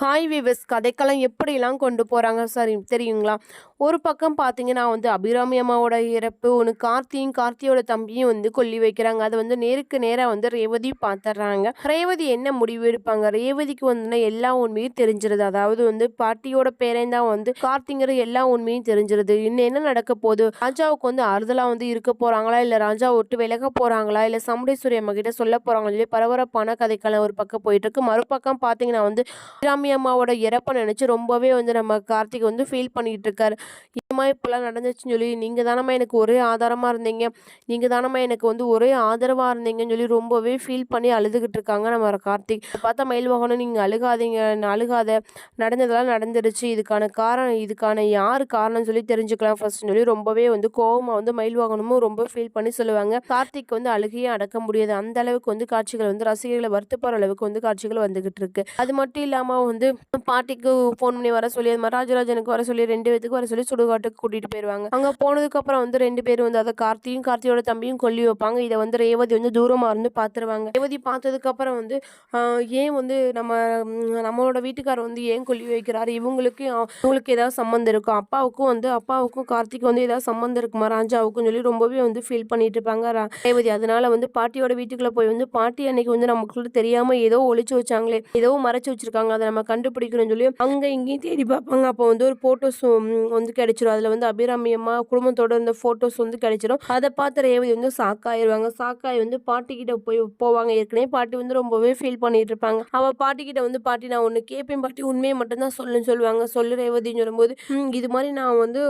Hi விவஸ் கதைக்களம் எப்படிலாம் கொண்டு போகிறாங்க சரி தெரியுங்களா? ஒரு பக்கம் பார்த்தீங்கன்னா வந்து அபிராமி அம்மாவோட இறப்பு ஒன்று கார்த்தியும் கார்த்தியோட தம்பியும் வந்து கொல்லி வைக்கிறாங்க. அதை வந்து நேருக்கு நேராக வந்து ரேவதி பார்த்துட்றாங்க ரேவதி என்ன முடிவு எடுப்பாங்க? ரேவதிக்கு வந்து எல்லா உண்மையும் தெரிஞ்சிருது. அதாவது வந்து பாட்டியோட பேரன் தான் வந்து கார்த்திங்கிற எல்லா உண்மையும் தெரிஞ்சிருது. இன்னும் என்ன நடக்க போகுது? ராஜாவுக்கு வந்து ஆறுதலாக வந்து இருக்க போகிறாங்களா இல்லை ராஜா விட்டு விலக போகிறாங்களா இல்லை சமுடேஸ்வரி அம்மா கிட்ட சொல்ல போகிறாங்களா சொல்லி பரபரப்பான கதைக்களம் ஒரு பக்கம் போயிட்டு இருக்கு. மறுபக்கம் பார்த்தீங்கன்னா வந்து அபிராமி அம்மாவோட இறப்பை நினச்சி ரொம்பவே வந்து நம்ம கார்த்திக் வந்து ஃபீல் பண்ணிட்டு இருக்கார். ஏமா இப்போலாம் நடந்துச்சுன்னு சொல்லி நீங்கள் தானம்மா எனக்கு ஒரே ஆதாரமாக இருந்தீங்க. நீங்கள் தானம்மா எனக்கு வந்து ஒரே ஆதரவாக இருந்தீங்கன்னு சொல்லி ரொம்பவே ஃபீல் பண்ணி அழுதுகிட்டு இருக்காங்க நம்ம கார்த்திக். பார்த்தா பார்த்தா மயில்வாகனம் நீங்கள் அழுகாதீங்க நான் அழுகாத. நடந்ததெல்லாம் நடந்துருச்சு. இதுக்கான காரணம் இதுக்கான யார் காரணம்னு சொல்லி தெரிஞ்சுக்கலாம் ஃபர்ஸ்ட்னு சொல்லி ரொம்பவே வந்து கோவமாக வந்து மயில் வாகனமும் ரொம்ப ஃபீல் பண்ணி சொல்லுவாங்க. கார்த்திக் வந்து அழுகையே அடக்க முடியாது. அந்த அளவுக்கு வந்து காட்சிகள் வந்து ரசிகர்களை வருத்தப்படுற அளவுக்கு வந்து காட்சிகள் வந்துகிட்டு இருக்கு. அது மட்டும் இல்லாமல் வந்து பாட்டிக்கு ஃபோன் பண்ணி வர சொல்லி அது மாதிரி ராஜராஜனுக்கு வர சொல்லி ரெண்டு பேத்துக்கு வர சொல்லி சுடுகாட்டு இடத்துக்கு கூட்டிட்டு போயிடுவாங்க அங்கே போனதுக்கப்புறம் வந்து ரெண்டு பேரும் வந்து அதை கார்த்தியும் கார்த்தியோட தம்பியும் கொல்லி வைப்பாங்க. இதை வந்து ரேவதி வந்து தூரமாக இருந்து பார்த்துருவாங்க ரேவதி பார்த்ததுக்கப்புறம் வந்து ஏன் வந்து நம்ம நம்மளோட வீட்டுக்காரர் வந்து ஏன் கொல்லி வைக்கிறாரு? இவங்களுக்கு இவங்களுக்கு ஏதாவது சம்மந்தம் இருக்கும் அப்பாவுக்கும் வந்து அப்பாவுக்கும் கார்த்திக் வந்து ஏதாவது சம்மந்தம் இருக்குமா? ராஜாவுக்கும் சொல்லி ரொம்பவே வந்து ஃபீல் பண்ணிட்டு இருப்பாங்க ரா- ரேவதி. அதனால வந்து பாட்டியோட வீட்டுக்குள்ள போய் வந்து பாட்டி அன்னைக்கு வந்து நமக்குள்ள தெரியாம ஏதோ ஒழிச்சு வச்சாங்களே ஏதோ மறைச்சு வச்சிருக்காங்க. அதை நம்ம கண்டுபிடிக்கணும்னு சொல்லி அங்க இங்கேயும் தேடி பார்ப்பாங்க. அப்போ வந்து ஒரு போட்டோஸ் வந்து கிடைச்சிரும். அதில் வந்து அபிராமியமாக குடும்பத்தோட இருந்த ஃபோட்டோஸ் வந்து கிடைச்சிடும் அதை பார்த்து ரேவதி வந்து சாக்காயிருவாங்க. சாக்காய் வந்து பாட்டிக்கிட்ட போய் போவாங்க. ஏற்கனவே பாட்டி வந்து ரொம்பவே ஃபீல் பண்ணிட்டு இருப்பாங்க. அவள் பாட்டிக்கிட்ட வந்து பாட்டி நான் ஒன்று கேட்பேன் பாட்டி உண்மையை மட்டும்தான் சொல்லுன்னு சொல்லுவாங்க. சொல்லு ரேவதின்னு சொல்லும்போது இது மாதிரி நான் வந்து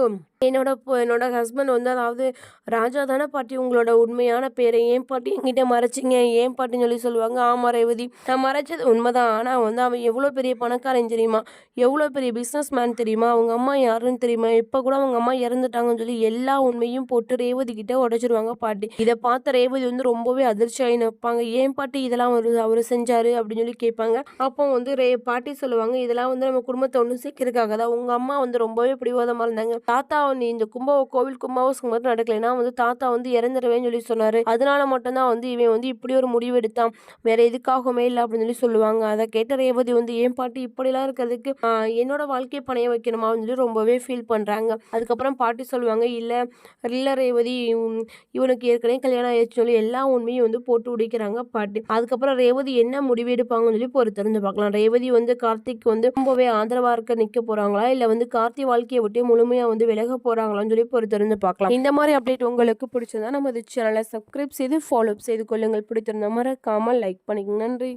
என்னோட என்னோட ஹஸ்பண்ட் வந்து அதாவது ராஜா தானே பாட்டி உங்களோட உண்மையான பேரை ஏன் பாட்டி என்கிட்ட மறைச்சிங்க ஏன் பாட்டின்னு சொல்லி சொல்லுவாங்க? ஆமா ரேவதி. நான் மறைச்சது உண்மைதான். ஆனால் வந்து அவன் எவ்வளோ பெரிய பணக்காரன் தெரியுமா? எவ்வளோ பெரிய பிஸ்னஸ் மேன் தெரியுமா? அவங்க அம்மா யாருன்னு தெரியுமா? இப்போ கூட அவங்க அம்மா இறந்துட்டாங்கன்னு சொல்லி எல்லா உண்மையும் போட்டு ரேவதி கிட்ட உடைச்சிருவாங்க பாட்டி. இதை பார்த்த ரேவதி வந்து ரொம்பவே அதிர்ச்சி ஆகி நிற்பாங்க ஏன் பாட்டி இதெல்லாம் அவர் அவர் செஞ்சார் அப்படின்னு சொல்லி கேட்பாங்க. அப்போ வந்து ரே பாட்டி சொல்லுவாங்க இதெல்லாம் வந்து நம்ம குடும்பத்தை ஒன்று சேர்க்கறதுக்காக தான் உங்கள் அம்மா வந்து ரொம்பவே பிடிவாதமாக இருந்தாங்க. தாத்தா நீ இந்த கும்பாவை கோவில் கும்பாவசம் மட்டும் நடக்கலைன்னா வந்து தாத்தா வந்து இறந்துடுவேன்னு சொல்லி சொன்னாரு. அதனால மட்டும்தான் வந்து இவன் வந்து இப்படி ஒரு முடிவு எடுத்தான். வேற எதுக்காகவுமே இல்லை அப்படின்னு சொல்லி சொல்லுவாங்க. அதை கேட்ட ரேவதி வந்து ஏன் பாட்டி இப்படிலாம் இருக்கிறதுக்கு என்னோட வாழ்க்கையை பணைய வைக்கணுமா அப்படின்னு சொல்லி ரொம்பவே ஃபீல் பண்றாங்க. அதுக்கப்புறம் பாட்டி சொல்லுவாங்க இல்லை இல்ல ரேவதி இவனுக்கு ஏற்கனவே கல்யாணம் ஆயிடுச்சு சொல்லி எல்லா உண்மையும் வந்து போட்டு உடைக்கிறாங்க பாட்டி. அதுக்கப்புறம் ரேவதி என்ன முடிவு எடுப்பாங்கன்னு சொல்லி பொறுத்திருந்து பார்க்கலாம். ரேவதி வந்து கார்த்திக் வந்து ரொம்பவே ஆதரவாக இருக்க நிற்க போகிறாங்களா இல்லை வந்து கார்த்தி வாழ்க்கையை விட்டு முழுமையாக வந்து விலக போறாங்களான்னு சொல்லி பொறுத்திருந்து பார்க்கலாம். இந்த மாதிரி அப்டேட் உங்களுக்கு பிடிச்சதா நம்ம சேனலை சப்ஸ்கிரைப் செய்து ஃபாலோ செய்து கொள்ளுங்கள். பிடித்திருந்த மறக்காமல் லைக் பண்ணிக்கோங்க. நன்றி.